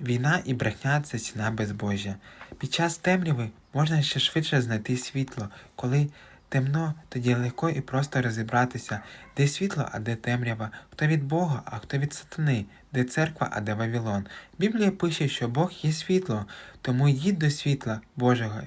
Війна і брехня це ціна безбожжя. Під час темряви можна ще швидше знайти світло. Коли темно, тоді легко і просто розібратися, де світло, а де темрява, хто від Бога, а хто від сатани, де церква, а де Вавилон. Біблія пише, що Бог є світло, тому йдіть до світла Божого.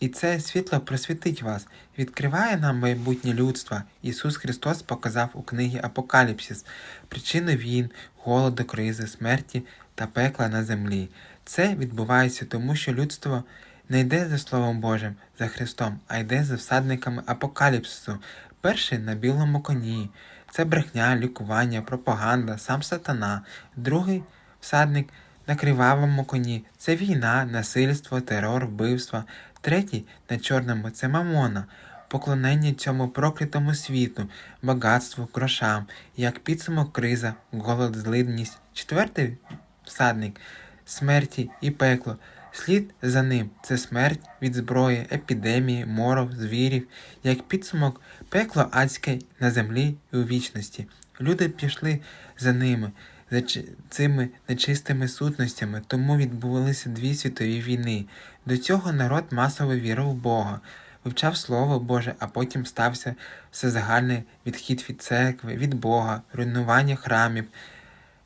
І це світло просвітить вас, відкриває нам майбутнє людства. Ісус Христос показав у книгі Апокаліпсис причину війн, голоду, кризи, смерті та пекла на землі. Це відбувається тому, що людство не йде за Словом Божим, за Христом, а йде за всадниками апокаліпсису. Перший на білому коні. Це брехня, лікування, пропаганда, сам сатана. Другий всадник на кривавому коні. Це війна, насильство, терор, вбивства. Третій на чорному це мамона, поклонення цьому проклятому світу, багатству, грошам, як підсумок криза, голод, злидність. Четвертий всадник смерті і пекло. Слід за ним це смерть від зброї, епідемії, моров, звірів, як підсумок пекло адське на землі і у вічності. Люди пішли за ними, за цими нечистими сутностями, тому відбувалися дві світові війни. До цього народ масово вірив в Бога, вивчав Слово Боже, а потім стався всезагальний відхід від церкви, від Бога, руйнування храмів,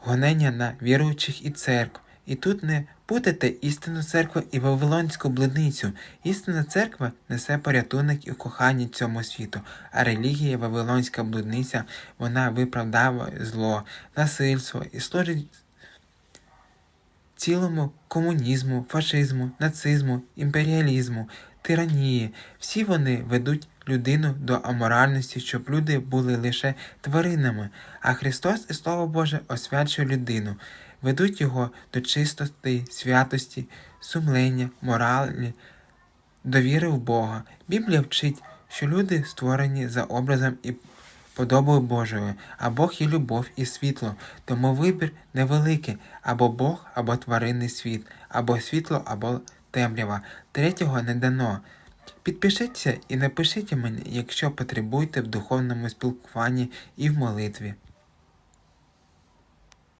гонення на віруючих і церкв. І тут не путайте істинну церкву і Вавилонську блудницю. Істинна церква несе порятунок і кохання цьому світу, а релігія Вавилонська блудниця вона виправдає зло, насильство і служить цілому комунізму, фашизму, нацизму, імперіалізму, тиранії. Всі вони ведуть людину до аморальності, щоб люди були лише тваринами, а Христос і Слово Боже освячує людину, ведуть його до чистоти, святості, сумлення, моралі, довіри в Бога. Біблія вчить, що люди створені за образом і подобою Божою, а Бог є любов і світло, тому вибір невеликий або Бог, або тваринний світ, або світло, або темрява. Третього не дано. Підпишіться і напишіть мені, якщо потребуєте в духовному спілкуванні і в молитві.